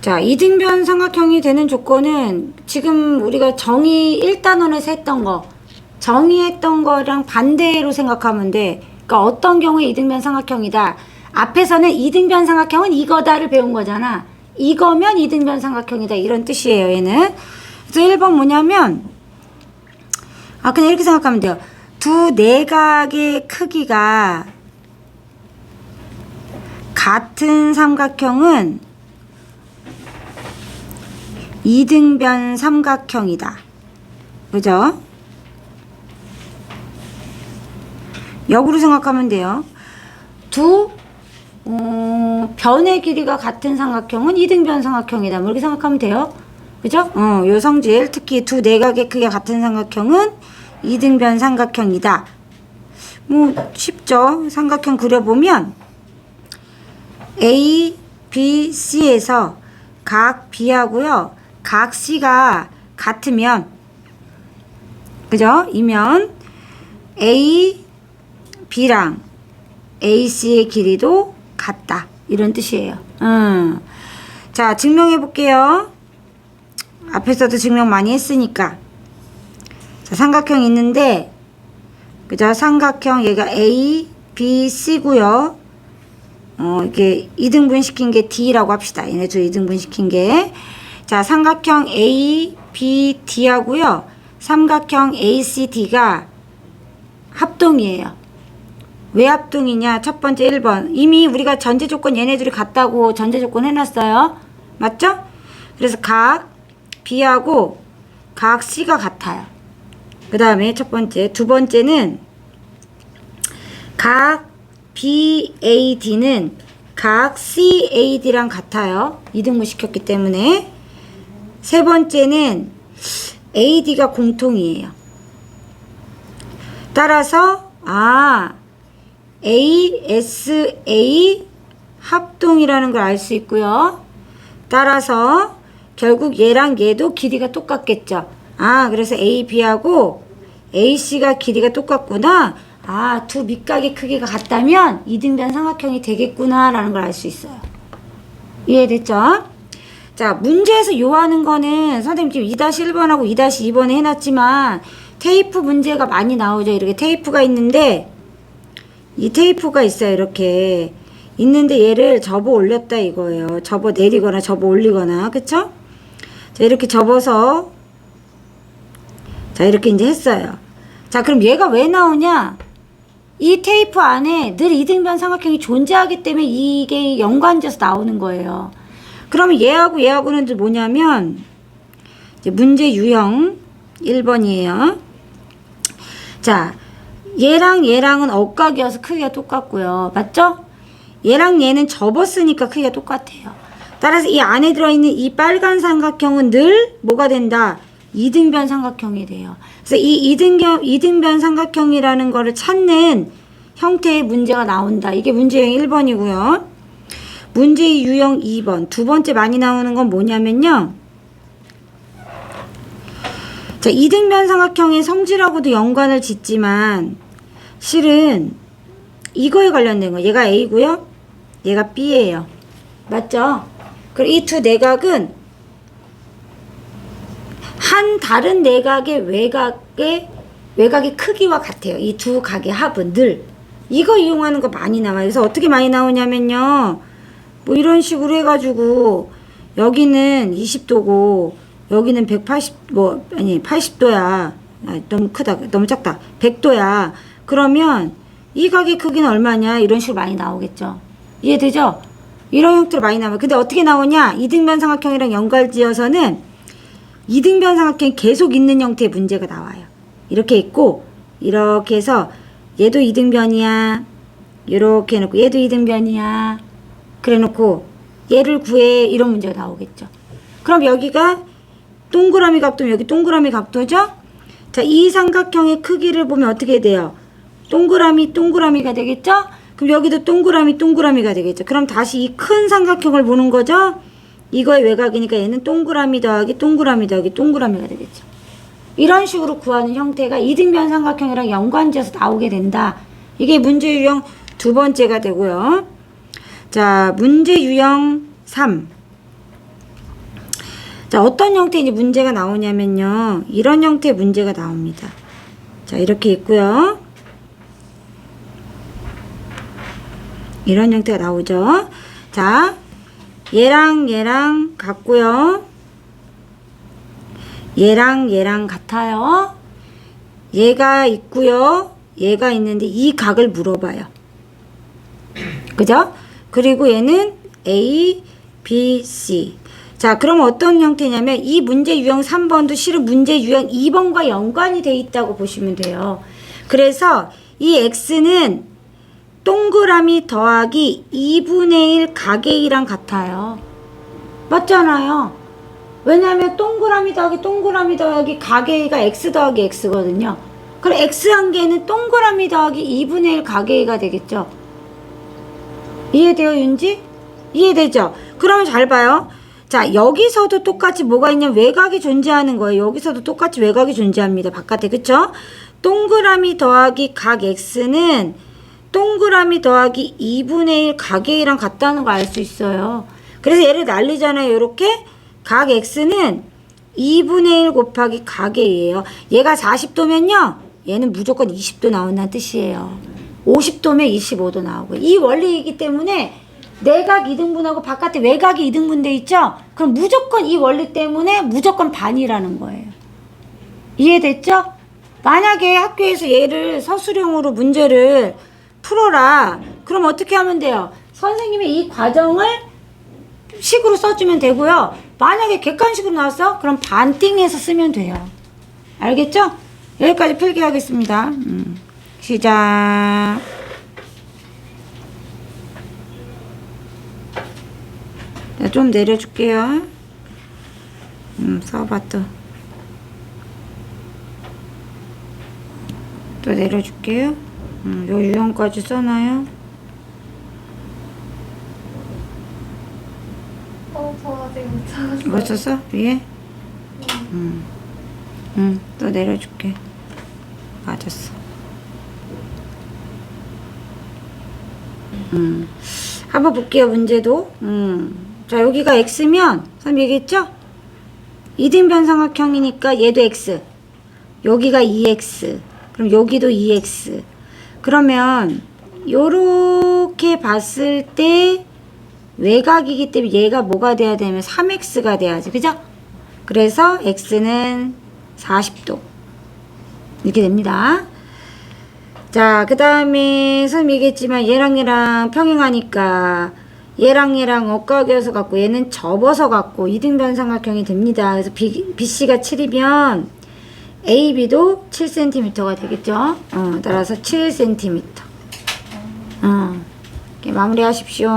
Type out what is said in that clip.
자, 이등변 삼각형이 되는 조건은 지금 우리가 정의 1단원에서 했던 거, 정의했던 거랑 반대로 생각하면 돼. 그러니까 어떤 경우에 이등변 삼각형이다. 앞에서는 이등변 삼각형은 이거다를 배운 거잖아. 이거면 이등변 삼각형이다. 이런 뜻이에요, 얘는. 그래서 1번 뭐냐면, 아, 그냥 이렇게 생각하면 돼요. 두 내각의 크기가 같은 삼각형은 이등변 삼각형이다. 그죠? 역으로 생각하면 돼요. 두 어, 변의 길이가 같은 삼각형은 이등변 삼각형이다. 뭐 이렇게 생각하면 돼요. 그죠? 어, 요 성질 특히 두 내각의 크기가 같은 삼각형은 이등변 삼각형이다. 뭐 쉽죠? 삼각형 그려보면 A, B, C에서 각 B하고요. 각 C가 같으면 그죠? 이면 A, B랑 AC의 길이도 같다. 이런 뜻이에요. 음. 자, 증명해 볼게요. 앞에서도 증명 많이 했으니까. 자, 삼각형 있는데, 그죠? 삼각형 얘가 A, B, C고요. 어, 이게 이등분 시킨 게 D라고 합시다. 얘네 두 이등분 시킨 게. 자, 삼각형 A, B, D하고요. 삼각형 ACD가 합동이에요. 왜 합동이냐? 첫 번째 1번. 이미 우리가 전제 조건 얘네들이 같다고 전제 조건 해놨어요. 맞죠? 그래서 각 B하고 각 C가 같아요. 그 다음에 첫 번째. 두 번째는 각 BAD는 각 CAD랑 같아요. 이등분 시켰기 때문에. 세 번째는 AD가 공통이에요. 따라서 아 ASA 합동이라는 걸 알 수 있고요. 따라서 결국 얘랑 얘도 길이가 똑같겠죠. 아 그래서 AB하고 AC가 길이가 똑같구나. 아 두 밑각의 크기가 같다면 이등변 삼각형이 되겠구나라는 걸 알 수 있어요. 이해됐죠? 자, 문제에서 요하는 거는 선생님 지금 2-1번하고 2-2번에 해놨지만 테이프 문제가 많이 나오죠. 이렇게 테이프가 있는데 이 테이프가 있어요. 이렇게 있는데 얘를 접어 올렸다 이거예요. 접어 내리거나 접어 올리거나 그쵸? 자, 이렇게 접어서 자, 이렇게 이제 했어요. 자, 그럼 얘가 왜 나오냐? 이 테이프 안에 늘 이등변 삼각형이 존재하기 때문에 이게 연관돼서 나오는 거예요. 그러면 얘하고 얘하고는 이제 뭐냐면 이제 문제 유형 1번이에요. 자, 얘랑 얘랑은 억각이어서 크기가 똑같고요. 맞죠? 얘랑 얘는 접었으니까 크기가 똑같아요. 따라서 이 안에 들어있는 이 빨간 삼각형은 늘 뭐가 된다? 이등변 삼각형이 돼요. 그래서 이 이등변, 이등변 삼각형이라는 거를 찾는 형태의 문제가 나온다. 이게 문제 유형 1번이고요. 문제 유형 2번. 두 번째 많이 나오는 건 뭐냐면요. 자, 이등변 삼각형의 성질하고도 연관을 짓지만 실은 이거에 관련된 거. 얘가 A고요. 얘가 B예요. 맞죠? 그리고 이 두 내각은 한 다른 내각의 외곽의 외곽의 크기와 같아요. 이 두 각의 합은 늘 이거 이용하는 거 많이 나와요. 그래서 어떻게 많이 나오냐면요. 뭐 이런 식으로 해가지고 여기는 20도고 여기는 180 뭐 아니 80도야. 아, 너무 크다. 너무 작다. 100도야. 그러면 이 각의 크기는 얼마냐? 이런 식으로 많이 나오겠죠. 이해되죠? 이런 형태로 많이 나와요. 근데 어떻게 나오냐? 이등변 삼각형이랑 연관 지어서는 이등변 삼각형이 계속 있는 형태의 문제가 나와요. 이렇게 있고 이렇게 해서 얘도 이등변이야. 이렇게 해놓고 얘도 이등변이야. 그래놓고 얘를 구해 이런 문제가 나오겠죠. 그럼 여기가 동그라미 각도 여기 동그라미 각도죠? 자, 이 삼각형의 크기를 보면 어떻게 돼요? 동그라미 동그라미가 되겠죠? 그럼 여기도 동그라미 동그라미가 되겠죠. 그럼 다시 이 큰 삼각형을 보는 거죠? 이거의 외곽이니까 얘는 동그라미 더하기 동그라미 더하기 동그라미가 되겠죠. 이런 식으로 구하는 형태가 이등변 삼각형이랑 연관지어서 나오게 된다. 이게 문제 유형 두 번째가 되고요. 자, 문제 유형 3. 자, 어떤 형태의 이제 문제가 나오냐면요. 이런 형태의 문제가 나옵니다. 자, 이렇게 있고요. 이런 형태가 나오죠. 자, 얘랑 얘랑 같고요. 얘랑 얘랑 같아요. 얘가 있고요. 얘가 있는데 이 각을 물어봐요. 그죠? 그리고 얘는 A, B, C. 자, 그럼 어떤 형태냐면 이 문제 유형 3번도 실은 문제 유형 2번과 연관이 돼 있다고 보시면 돼요. 그래서 이 X는 동그라미 더하기 2분의 1 가계 2랑 같아요. 맞잖아요. 왜냐하면 동그라미 더하기 동그라미 더하기 가계 2가 X 더하기 X거든요. 그럼 X 한 개는 동그라미 더하기 2분의 1 가계 2가 되겠죠. 이해돼요, 윤지? 이해되죠? 그러면 잘 봐요. 자, 여기서도 똑같이 뭐가 있냐면 외곽이 존재하는 거예요. 여기서도 똑같이 외곽이 존재합니다. 바깥에, 그쵸? 동그라미 더하기 각 x는 동그라미 더하기 2분의 1 각의 1랑 같다는 거 알 수 있어요. 그래서 얘를 날리잖아요. 이렇게 각 x는 2분의 1 곱하기 각의 2예요. 얘가 40도면요. 얘는 무조건 20도 나온다는 뜻이에요. 50도면 25도 나오고 이 원리이기 때문에 내각 2등분하고 바깥에 외곽이 2등분 돼 있죠? 그럼 무조건 이 원리 때문에 무조건 반이라는 거예요. 이해됐죠? 만약에 학교에서 얘를 서술형으로 문제를 풀어라. 그럼 어떻게 하면 돼요? 선생님이 이 과정을 식으로 써주면 되고요. 만약에 객관식으로 나왔어? 그럼 반띵해서 쓰면 돼요. 알겠죠? 여기까지 풀게 하겠습니다. 음, 시작. 자, 좀 내려줄게요. 음, 써봐 또. 또 내려줄게요. 음, 요 유형까지 써놔요. 어, 저 아직 못 찾았어요. 이거 썼어? 위에? 음. 음, 또 내려줄게. 맞았어. 음. 한번 볼게요, 문제도. 음. 자, 여기가 X면, 선생님 얘기했죠? 2등 변삼각형이니까 얘도 X. 여기가 2X. 그럼 여기도 2X. 그러면, 요렇게 봤을 때, 외곽이기 때문에 얘가 뭐가 돼야 되면 3x가 돼야지. 그죠? 그래서 x는 40도. 이렇게 됩니다. 자, 그 다음에 선생님 얘기했지만 얘랑 얘랑 평행하니까 얘랑 얘랑 엇각이어서 갖고 얘는 접어서 갖고 이등변 삼각형이 됩니다. 그래서 B, BC가 7이면 AB도 7cm가 되겠죠? 어, 따라서 7cm. 어, 이렇게 마무리하십시오.